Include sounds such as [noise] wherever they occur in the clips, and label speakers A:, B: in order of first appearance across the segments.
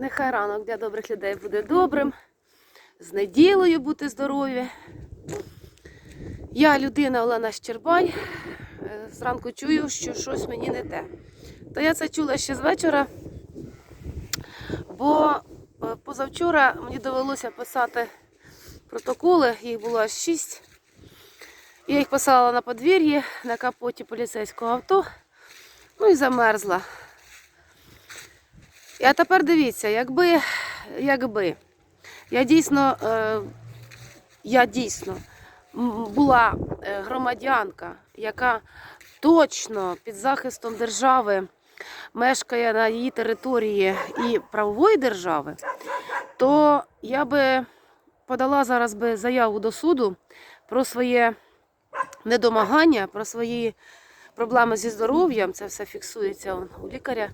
A: Нехай ранок для добрих людей буде добрим. З неділею бути здорові. Я людина Олена Щербань. Е, Зранку чую, що щось мені не те. То я це чула ще з вечора, бо е, позавчора мені довелося писати протоколи, їх було аж шість. Я їх писала на подвір'ї, на капоті поліцейського авто. Ну і замерзла. А тепер дивіться, якби, якби я дійсно, е, я дійсно була е, громадянка, яка точно під захистом держави мешкає на її території і правової держави, то я би подала зараз би заяву до суду про своє недомагання, про свої проблеми зі здоров'ям. Це все фіксується у лікаря.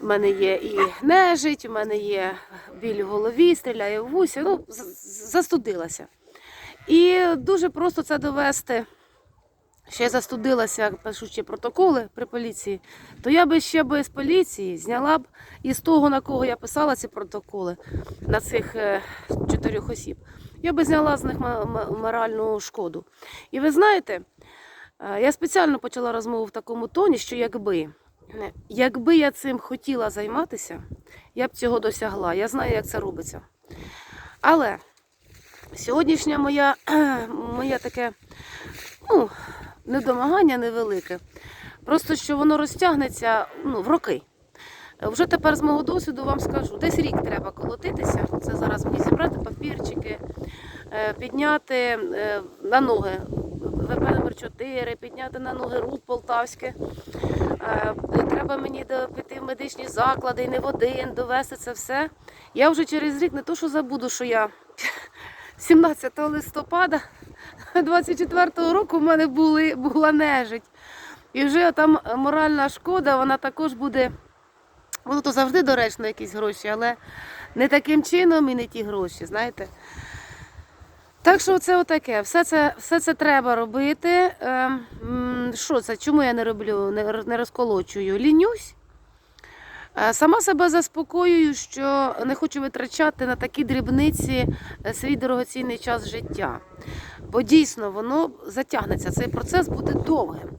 A: У мене є і нежить, у мене є біль в голові, стріляє в вусі, ну, застудилася. І дуже просто це довести. Ще застудилася, пишучи протоколи при поліції, то я би ще би з поліції зняла б із того, на кого я писала ці протоколи, на цих е, чотирьох осіб, я би зняла з них моральну шкоду. І ви знаєте, е, я спеціально почала розмову в такому тоні, що якби, якби я цим хотіла займатися, я б цього досягла. Я знаю, як це робиться. Але сьогоднішня моя, [clears throat] моє таке ну, недомагання невелике. Просто що воно розтягнеться ну, в роки. Вже тепер з мого досвіду вам скажу, десь рік треба колотитися. Це зараз мені зібрати папірчики, підняти е, на ноги ВП номер 4, підняти на ноги рук полтавське. Е, Треба мені піти в медичні заклади, і не в один, довести це все. Я вже через рік не то, що забуду, що я [laughs] 17 листопада 24-го року в мене були, була нежить. І вже там моральна шкода, вона також буде. Воно то завжди доречно якісь гроші, але не таким чином і не ті гроші, знаєте. Так що це отаке. Все це, все це треба робити. Ем, Що це? Чому я не роблю, не, розколочую? Лінюсь. Е, Сама себе заспокоюю, що не хочу витрачати на такі дрібниці е, свій дорогоцінний час життя. Бо дійсно воно затягнеться, цей процес буде довгим.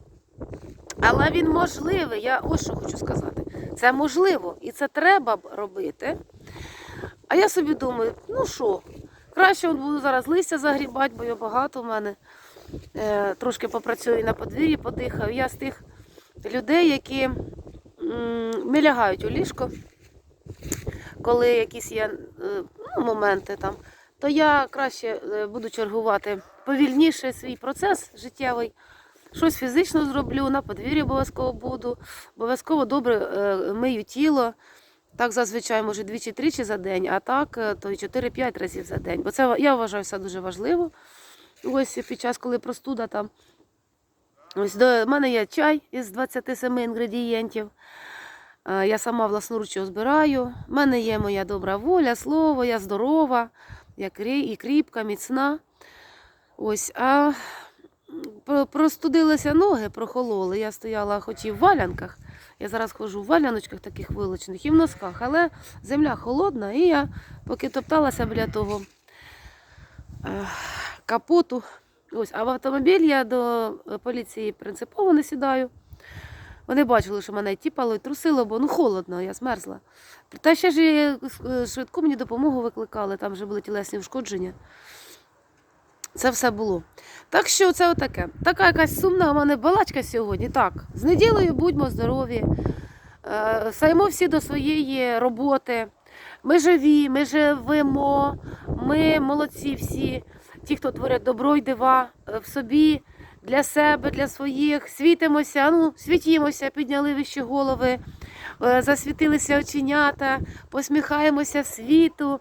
A: Але він можливий, я ось що хочу сказати. Це можливо і це треба робити. А я собі думаю, ну що, краще буду зараз листя загрібати, бо його багато в мене. Е, трошки попрацюю на подвір'ї, подихаю. Я з тих людей, які не лягають у ліжко, коли якісь є е, ну, моменти там, то я краще е, буду чергувати повільніше свій процес життєвий. Щось фізично зроблю, на подвір'ї обов'язково буду, обов'язково добре мию тіло. Так зазвичай може двічі-тричі за день, а так е, то й 4-5 разів за день. Бо це я вважаю все дуже важливо. Ось під час, коли простуда там. Ось до мене є чай із 27 інгредієнтів. Е, Я сама власноруч його збираю. У мене є моя добра воля, слово, я здорова, я і кріпка, міцна. Ось, а простудилися ноги, прохололи. Я стояла хоч і в валянках. Я зараз ходжу в валяночках таких вилочених і в носках, але земля холодна, і я поки топталася біля того е, капоту. Ось, а в автомобіль я до поліції принципово не сідаю. Вони бачили, що мене тіпало і трусило, бо ну холодно, я змерзла. Та ще ж е, швидку мені допомогу викликали, там вже були тілесні ушкодження. Це все було. Так що це отаке. Така якась сумна у мене балачка сьогодні. Так, з неділею будьмо здорові. Е, Саймо всі до своєї роботи. Ми живі, ми живемо, ми молодці всі, ті, хто творять добро й дива е, в собі, для себе, для своїх. Світимося, ну, світімося, підняли вищі голови, е, засвітилися оченята, посміхаємося світу.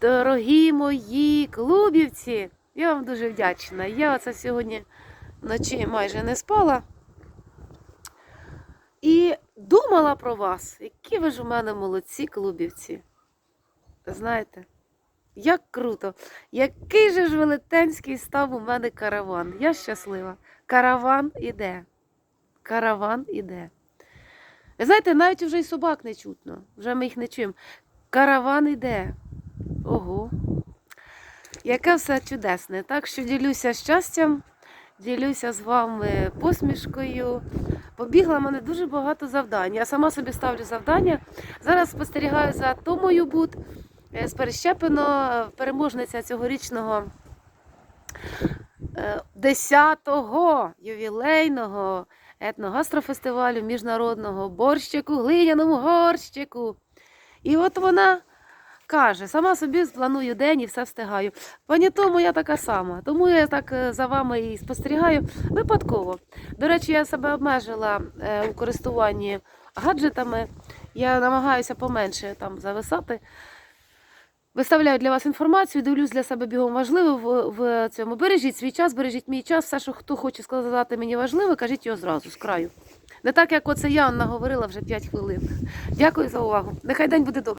A: Дорогі мої клубівці, я вам дуже вдячна. Я оце сьогодні вночі майже не спала. І думала про вас, які ви ж у мене молодці клубівці. Знаєте, як круто, який же ж велетенський став у мене караван. Я щаслива. Караван іде. Караван іде. Знаєте, навіть вже і собак не чутно. Вже ми їх не чуємо. Караван іде. Ого. Яке все чудесне. Так що ділюся щастям, ділюся з вами посмішкою. Побігла в мене дуже багато завдань. Я сама собі ставлю завдання. Зараз спостерігаю за Томою Бут е, з Перещепино, е, переможниця цьогорічного е, 10-го ювілейного етногастрофестивалю міжнародного борщику, глиняному горщику. І от вона каже, сама собі планую день і все встигаю. Пані тому я така сама, тому я так е, за вами і спостерігаю випадково. До речі, я себе обмежила е, у користуванні гаджетами. Я намагаюся поменше там зависати. Виставляю для вас інформацію, дивлюсь для себе бігом важливо в, в цьому. Бережіть свій час, бережіть мій час. Все, що хто хоче сказати мені важливе, кажіть його зразу з краю. Не так, як оце я наговорила вже 5 хвилин. Дякую за увагу. Нехай день буде добрий.